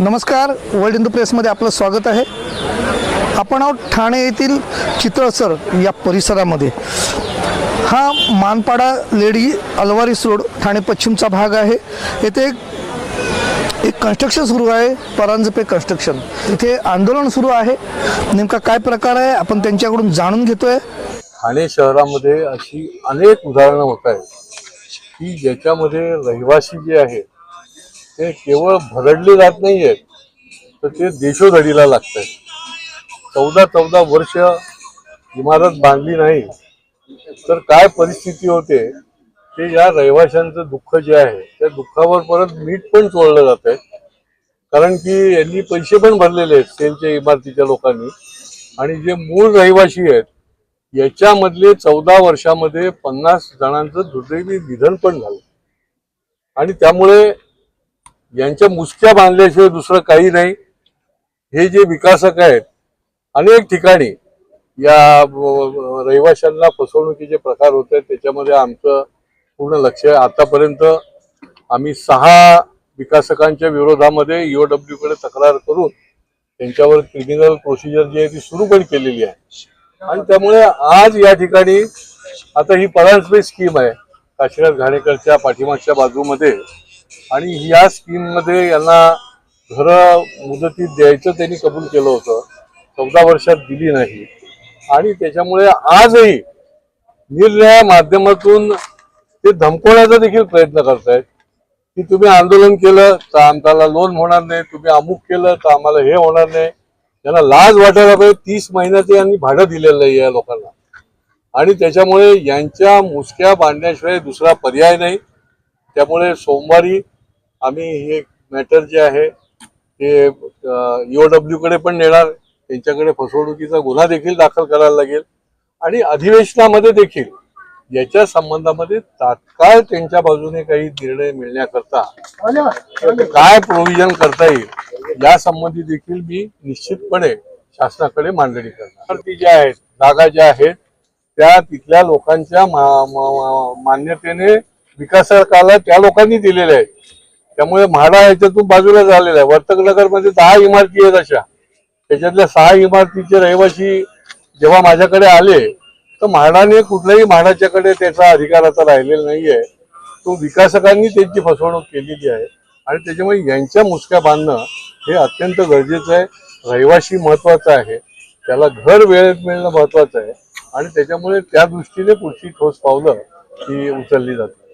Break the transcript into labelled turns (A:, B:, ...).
A: नमस्कार वर्ल्ड हिंदू प्रेसमध्ये आपलं स्वागत आहे. आपण आहोत ठाणे येथील चितळसर या परिसरामध्ये. हा Manpada Lady Alvares Road Thane पश्चिमचा भाग आहे. येथे एक- एक कन्स्ट्रक्शन सुरू आहे परांजपे कन्स्ट्रक्शन इथे आंदोलन सुरू आहे. नेमका काय प्रकार आहे आपण त्यांच्याकडून जाणून घेतोय.
B: ठाणे शहरामध्ये अशी अनेक उदाहरणं होत आहेत की ज्याच्यामध्ये रहिवासी जे आहेत ते केवळ भरडले जात नाही आहेत तर ते देशोधडीला लागत आहेत चौदा चौदा वर्ष इमारत बांधली नाही तर काय परिस्थिती होते? ते या रहिवाशांचं दुःख जे आहे त्या दुःखावर परत मीठ पण चोळलं जात आहे कारण की यांनी पैसे पण भरलेले आहेत सेलच्या इमारतीच्या लोकांनी. आणि जे मूळ रहिवाशी आहेत याच्यामधले चौदा वर्षामध्ये पन्नास जणांचं दुर्दैवी निधन पण झालं. आणि त्यामुळे यांच्या मुसक्या बांधल्याशिवाय दुसरं काही नाही. हे जे विकासक आहेत अनेक ठिकाणी या रहिवाशांना फसवणुकीचे प्रकार होत आहेत. त्याच्यामध्ये आमचं पूर्ण लक्ष आहे. आतापर्यंत आम्ही सहा विकासकांच्या विरोधामध्ये ईओडब्ल्यूकडे तक्रार करून त्यांच्यावर क्रिमिनल प्रोसिजर जी आहे ती सुरू पण केलेली आहे. आणि त्यामुळे आज या ठिकाणी आता ही परांजपे स्कीम आहे. काशीनाथ घाणेकरच्या पाठीमागच्या बाजूमध्ये आणि या स्कीममध्ये यांना घरं मुदतीत द्यायचं त्यांनी कबूल केलं होतं. चौदा वर्षात दिली नाही. आणि त्याच्यामुळे आजही निरनिळ्या माध्यमातून ते धमकवण्याचा देखील प्रयत्न करतायत. की तुम्ही आंदोलन केलं तर आमच्याला लोन होणार नाही. तुम्ही अमुक केलं तर आम्हाला हे होणार नाही. त्यांना लाज वाटायला पाहिजे. तीस महिन्याचं यांनी भाडं दिलेलं आहे या लोकांना. आणि त्याच्यामुळे यांच्या मुसक्या बांधण्याशिवाय दुसरा पर्याय नाही. त्यामुळे सोमवारी आम्ही हे मॅटर जे आहे ते ईओडब्ल्यूकडे पण नेणार त्यांच्याकडे फसवणुकीचा गुन्हा देखील दाखल करायला लागेल. आणि अधिवेशनामध्ये देखील याच्या संबंधामध्ये तात्काळ त्यांच्या बाजूने काही निर्णय मिळण्याकरता काय प्रोव्हिजन करता येईल या संबंधी देखील मी निश्चितपणे शासनाकडे मांडणी करणार. ती ज्या आहेत जागा ज्या आहेत त्या तिथल्या लोकांच्या मा- मा- मा- मान्यतेने विकासकाला त्या लोकांनी दिलेल्या आहेत त्यामुळे म्हाडा याच्यातून बाजूला झालेला आहे. वर्तकनगरमध्ये दहा इमारती आहेत अशा. त्याच्यातल्या सहा इमारतीचे रहिवासी जेव्हा माझ्याकडे आले तर म्हाडाने कुठल्याही म्हाडाच्याकडे त्याचा अधिकार आता राहिलेला नाहीये. तो विकासकांनी त्यांची फसवणूक केलेली आहे. आणि त्याच्यामुळे यांच्या मुसक्या बांधणं हे अत्यंत गरजेचं आहे. रहिवाशी महत्त्वाचा आहे. त्याला घर वेळेत मिळणं महत्वाचं आहे. आणि त्याच्यामुळे त्या दृष्टीने पुढची ठोस पावलं ही उचलली जाते